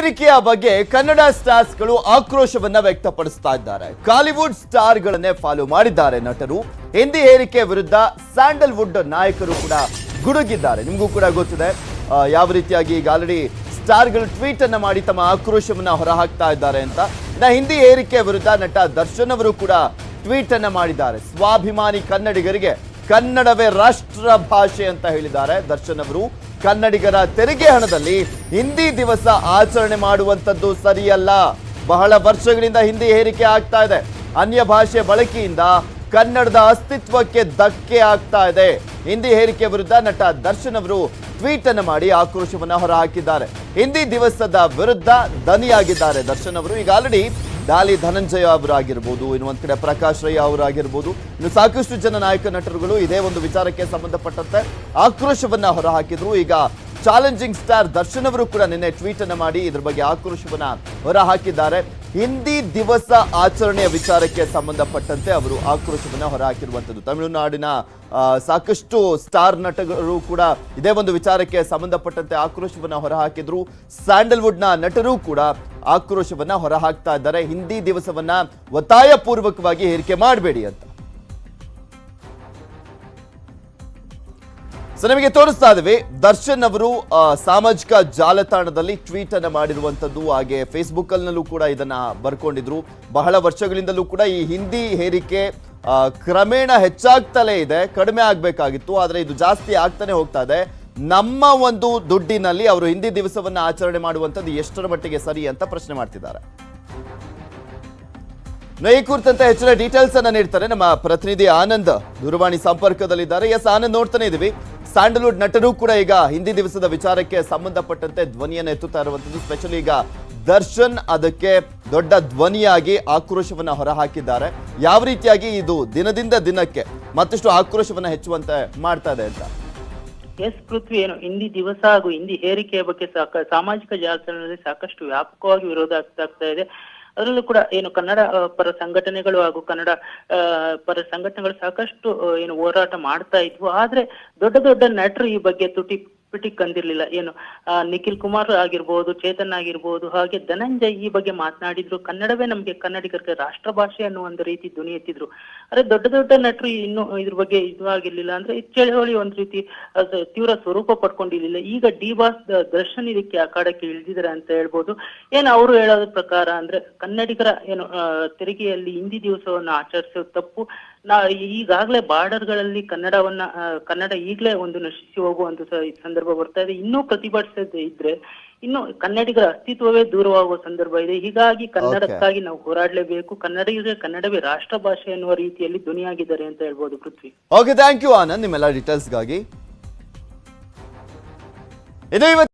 ಏರಿಕೆಯ ಬಗ್ಗೆ ಕನ್ನಡ ಸ್ಟಾರ್ಸ್ಗಳು ಆಕ್ರೋಶವನ್ನ ವ್ಯಕ್ತಪಡಿಸ್ತಾ ಇದ್ದಾರೆ. ಕಾಲಿವುಡ್ ಸ್ಟಾರ್ಗಳನ್ನೇ ಫಾಲೋ ಮಾಡಿದ್ದಾರೆ ನಟರು. ಹಿಂದಿ ಏರಿಕೆ ವಿರುದ್ಧ ಸ್ಯಾಂಡಲ್ವುಡ್ ನಾಯಕರು ಕೂಡ ಗುಡುಗಿದ್ದಾರೆ. ನಿಮಗೂ ಕೂಡ ಗೊತ್ತಿದೆ ಯಾವ ರೀತಿಯಾಗಿ ಈಗ ಆಲ್ರೆಡಿ ಸ್ಟಾರ್ಗಳು ಟ್ವೀಟ್ ಅನ್ನ ಮಾಡಿ ತಮ್ಮ ಆಕ್ರೋಶವನ್ನ ಹೊರಹಾಕ್ತಾ ಇದ್ದಾರೆ ಅಂತ. ಇನ್ನ ಹಿಂದಿ ಏರಿಕೆ ವಿರುದ್ಧ ನಟ ದರ್ಶನ್ ಅವರು ಕೂಡ ಟ್ವೀಟ್ ಅನ್ನ ಮಾಡಿದ್ದಾರೆ. ಸ್ವಾಭಿಮಾನಿ ಕನ್ನಡಿಗರಿಗೆ ಕನ್ನಡವೇ ರಾಷ್ಟ್ರ ಭಾಷೆ ಅಂತ ಹೇಳಿದ್ದಾರೆ ದರ್ಶನ್ ಅವರು. ಕನ್ನಡಿಗರ ತೆರಿಗೆ ಹಣದಲ್ಲಿ ಹಿಂದಿ ದಿವಸ ಆಚರಣೆ ಮಾಡುವಂಥದ್ದು ಸರಿಯಲ್ಲ. ಬಹಳ ವರ್ಷಗಳಿಂದ ಹಿಂದಿ ಏರಿಕೆ ಆಗ್ತಾ ಇದೆ. ಅನ್ಯ ಭಾಷೆ ಬಳಕೆಯಿಂದ ಕನ್ನಡದ ಅಸ್ತಿತ್ವಕ್ಕೆ ಧಕ್ಕೆ ಆಗ್ತಾ ಇದೆ. ಹಿಂದಿ ಹೇರಿಕೆ ವಿರುದ್ಧ ನಟ ದರ್ಶನ್ ಅವರು ಟ್ವೀಟ್ ಅನ್ನು ಮಾಡಿ ಆಕ್ರೋಶವನ್ನು ಹೊರಹಾಕಿದ್ದಾರೆ. ಹಿಂದಿ ದಿವಸದ ವಿರುದ್ಧ ದನಿಯಾಗಿದ್ದಾರೆ ದರ್ಶನ್ ಅವರು. ಈಗ ಆಲ್ರೆಡಿ ಡಾಲಿ ಧನಂಜಯ ಅವರಾಗಿರ್ಬೋದು ಇನ್ನು ಒಂದ್ ಕಡೆ ಪ್ರಕಾಶ್ ರೈ ಅವರಾಗಿರ್ಬೋದು, ಇನ್ನು ಸಾಕಷ್ಟು ಜನ ನಾಯಕ ನಟರುಗಳು ಇದೇ ಒಂದು ವಿಚಾರಕ್ಕೆ ಸಂಬಂಧಪಟ್ಟಂತೆ ಆಕ್ರೋಶವನ್ನ ಹೊರಹಾಕಿದ್ರು. ಈಗ ಚಾಲೆಂಜಿಂಗ್ ಸ್ಟಾರ್ ದರ್ಶನ್ ಅವರು ಕೂಡ ನಿನ್ನೆ ಟ್ವೀಟ್ ಅನ್ನು ಮಾಡಿ ಇದ್ರ ಬಗ್ಗೆ ಆಕ್ರೋಶವನ್ನ ಹೊರಹಾಕಿದ್ದಾರೆ. ಹಿಂದಿ ದಿವಸ ಆಚರಣೆಯ ವಿಚಾರಕ್ಕೆ ಸಂಬಂಧಪಟ್ಟಂತೆ ಅವರು ಆಕ್ರೋಶವನ್ನ ಹೊರಹಾಕಿರುವಂತದ್ದು. ತಮಿಳುನಾಡಿನ ಸಾಕಷ್ಟು ಸ್ಟಾರ್ ನಟರು ಕೂಡ ಇದೇ ಒಂದು ವಿಚಾರಕ್ಕೆ ಸಂಬಂಧಪಟ್ಟಂತೆ ಆಕ್ರೋಶವನ್ನ ಹೊರಹಾಕಿದ್ರು. ಸ್ಯಾಂಡಲ್ವುಡ್ನ ನಟರು ಕೂಡ ಆಕ್ರೋಶವನ್ನ ಹೊರಹಾಕ್ತಾ ಇದ್ದಾರೆ. ಹಿಂದಿ ದಿವಸವನ್ನ ಒತ್ತಾಯ ಪೂರ್ವಕವಾಗಿ ಹೇರಿಕೆ ಮಾಡಬೇಡಿ ಅಂತ. ಸೊ ನಿಮಗೆ ತೋರಿಸ್ತಾ ಇದ್ದೀವಿ, ದರ್ಶನ್ ಅವರು ಸಾಮಾಜಿಕ ಜಾಲತಾಣದಲ್ಲಿ ಟ್ವೀಟ್ ಅನ್ನು ಮಾಡಿರುವಂತದ್ದು, ಹಾಗೆ ಫೇಸ್ಬುಕ್ ಅಲ್ಲೂ ಕೂಡ ಇದನ್ನ ಬರ್ಕೊಂಡಿದ್ರು. ಬಹಳ ವರ್ಷಗಳಿಂದಲೂ ಕೂಡ ಈ ಹಿಂದಿ ಹೇರಿಕೆ ಕ್ರಮೇಣ ಹೆಚ್ಚಾಗ್ತಲೇ ಇದೆ. ಕಡಿಮೆ ಆಗಬೇಕಾಗಿತ್ತು, ಆದರೆ ಇದು ಜಾಸ್ತಿ ಆಗ್ತಾನೆ ಹೋಗ್ತಾ ಇದೆ. ನಮ್ಮ ಒಂದು ದುಡ್ಡಿನಲ್ಲಿ ಅವರು ಹಿಂದಿ ದಿವಸವನ್ನ ಆಚರಣೆ ಮಾಡುವಂಥದ್ದು ಎಷ್ಟರ ಮಟ್ಟಿಗೆ ಸರಿ ಅಂತ ಪ್ರಶ್ನೆ ಮಾಡ್ತಿದ್ದಾರೆ. ಈ ಕುರಿತಂತೆ ಹೆಚ್ಚಿನ ಡೀಟೇಲ್ಸ್ ಅನ್ನ ನೀಡ್ತಾರೆ ನಮ್ಮ ಪ್ರತಿನಿಧಿ ಆನಂದ್ ದೂರವಾಣಿ ಸಂಪರ್ಕದಲ್ಲಿದ್ದಾರೆ. ಎಸ್ ಆನಂದ್ ನೋಡ್ತಾನೆ ಇದೀವಿ. ಸ್ಯಾಂಡಲ್ವುಡ್ ನಟರು ಕೂಡ ಈಗ ಹಿಂದಿ ದಿವಸದ ವಿಚಾರಕ್ಕೆ ಸಂಬಂಧಪಟ್ಟಂತೆ ಧ್ವನಿಯನ್ನು ಎತ್ತುತ್ತಾ ಇರುವಂತದ್ದು ಸ್ಪೆಷಲಿ ಈಗ ದರ್ಶನ್ ಅದಕ್ಕೆ ದೊಡ್ಡ ಧ್ವನಿಯಾಗಿ ಆಕ್ರೋಶವನ್ನ ಹೊರಹಾಕಿದ್ದಾರೆ. ಯಾವ ರೀತಿಯಾಗಿ ಇದು ದಿನದಿಂದ ದಿನಕ್ಕೆ ಮತ್ತಷ್ಟು ಆಕ್ರೋಶವನ್ನ ಹೆಚ್ಚುವಂತೆ ಮಾಡ್ತಾ ಇದೆ ಅಂತ. ಎಸ್ ಪೃಥ್ವಿ ಏನು ಹಿಂದಿ ದಿವಸ ಹಾಗೂ ಹಿಂದಿ ಹೇರಿಕೆಯ ಬಗ್ಗೆ ಸಾಕ ಸಾಮಾಜಿಕ ಜಾಲತಾಣದಲ್ಲಿ ಸಾಕಷ್ಟು ವ್ಯಾಪಕವಾಗಿ ವಿರೋಧ ಆಗ್ತಾ ಇದೆ. ಅದರಲ್ಲೂ ಕೂಡ ಏನು ಕನ್ನಡ ಪರ ಸಂಘಟನೆಗಳು ಹಾಗೂ ಕನ್ನಡ ಪರ ಸಂಘಟನೆಗಳು ಸಾಕಷ್ಟು ಏನು ಹೋರಾಟ ಮಾಡ್ತಾ ಇದ್ವು. ಆದ್ರೆ ದೊಡ್ಡ ದೊಡ್ಡ ನಟರು ಈ ಬಗ್ಗೆ ತುಟಿ ಪಿಟಿ ಕಂದಿರ್ಲಿಲ್ಲ. ಏನು ನಿಖಿಲ್ ಕುಮಾರ್ ಆಗಿರ್ಬೋದು, ಚೇತನ್ ಆಗಿರ್ಬೋದು, ಹಾಗೆ ಧನಂಜಯ್ ಈ ಬಗ್ಗೆ ಮಾತನಾಡಿದ್ರು. ಕನ್ನಡವೇ ನಮ್ಗೆ ಕನ್ನಡಿಗರಿಗೆ ರಾಷ್ಟ್ರ ಭಾಷೆ ಅನ್ನೋ ಒಂದು ರೀತಿ ಧ್ವನಿ ಎತ್ತಿದ್ರು. ಆದ್ರೆ ದೊಡ್ಡ ದೊಡ್ಡ ನಟರು ಇನ್ನು ಇದ್ರ ಬಗ್ಗೆ ಇದು ಆಗಿರ್ಲಿಲ್ಲ. ಅಂದ್ರೆ ಚಳವಳಿ ಒಂದ್ ರೀತಿ ತೀವ್ರ ಸ್ವರೂಪ ಪಡ್ಕೊಂಡಿರ್ಲಿಲ್ಲ. ಈಗ ಡಿ ಬಾಸ್ ದರ್ಶನ್ ಇದಕ್ಕೆ ಅಖಾಡಕ್ಕೆ ಇಳಿದಿದ್ದಾರೆ ಅಂತ ಹೇಳ್ಬೋದು. ಏನು ಅವರು ಹೇಳೋದ್ರ ಪ್ರಕಾರ ಅಂದ್ರೆ ಕನ್ನಡಿಗರ, ಏನು ತೆರಿಗೆಯಲ್ಲಿ ಹಿಂದಿ ದಿವಸವನ್ನು ಆಚರಿಸೋದು ತಪ್ಪು. ನಾ, ಈಗಾಗಲೇ ಬಾರ್ಡರ್ಗಳಲ್ಲಿ ಕನ್ನಡವನ್ನ ಕನ್ನಡ ಈಗಲೇ ಒಂದು ನಶಿಸಿ ಹೋಗುವಂತ ಸ- ಸಂದರ್ಭ ಬರ್ತಾ ಇದೆ ಇನ್ನೂ ಪ್ರತಿಭಟಿಸದೇ ಇದ್ರೆ ಇನ್ನು ಕನ್ನಡಿಗರ ಅಸ್ತಿತ್ವವೇ ದೂರವಾಗುವ ಸಂದರ್ಭ ಇದೆ. ಹೀಗಾಗಿ ಕನ್ನಡಕ್ಕಾಗಿ ನಾವು ಹೋರಾಡಲೇಬೇಕು. ಕನ್ನಡಿಗರಿಗೆ ಕನ್ನಡವೇ ರಾಷ್ಟ್ರ ಭಾಷೆ ಎನ್ನುವ ರೀತಿಯಲ್ಲಿ ಧ್ವನಿಯಾಗಿದ್ದಾರೆ ಅಂತ ಹೇಳ್ಬೋದು Prithvi. Okay thank you Anand. ನಿಮ್ಮೆಲ್ಲ ಡೀಟೇಲ್ಸ್ಗಾಗಿ ಇದು